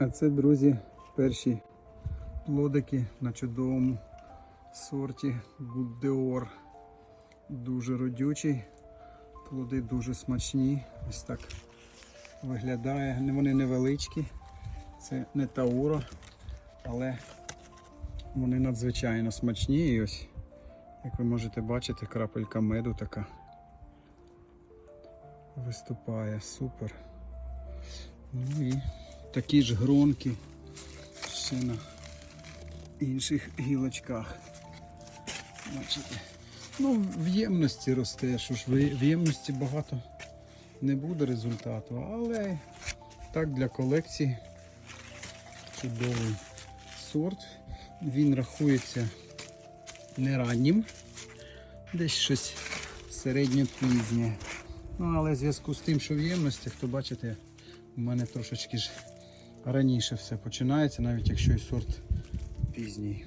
А це, друзі, перші плодики на чудовому сорті Гудеор. Дуже родючий, плоди дуже смачні. Ось так виглядає. Вони невеличкі. Це не Тауро, але вони надзвичайно смачні. І ось, як ви можете бачити, крапелька меду така виступає. Супер. Ну і такі ж гронки ще на інших гілочках. Бачите? Ну, в ємності росте, що ж в ємності багато не буде результату, але так для колекції чудовий сорт. Він рахується не раннім, десь щось середньопізнє. Ну, але в зв'язку з тим, що в ємностях, то бачите, у мене трошечки ж раніше все починається, навіть якщо і сорт пізній.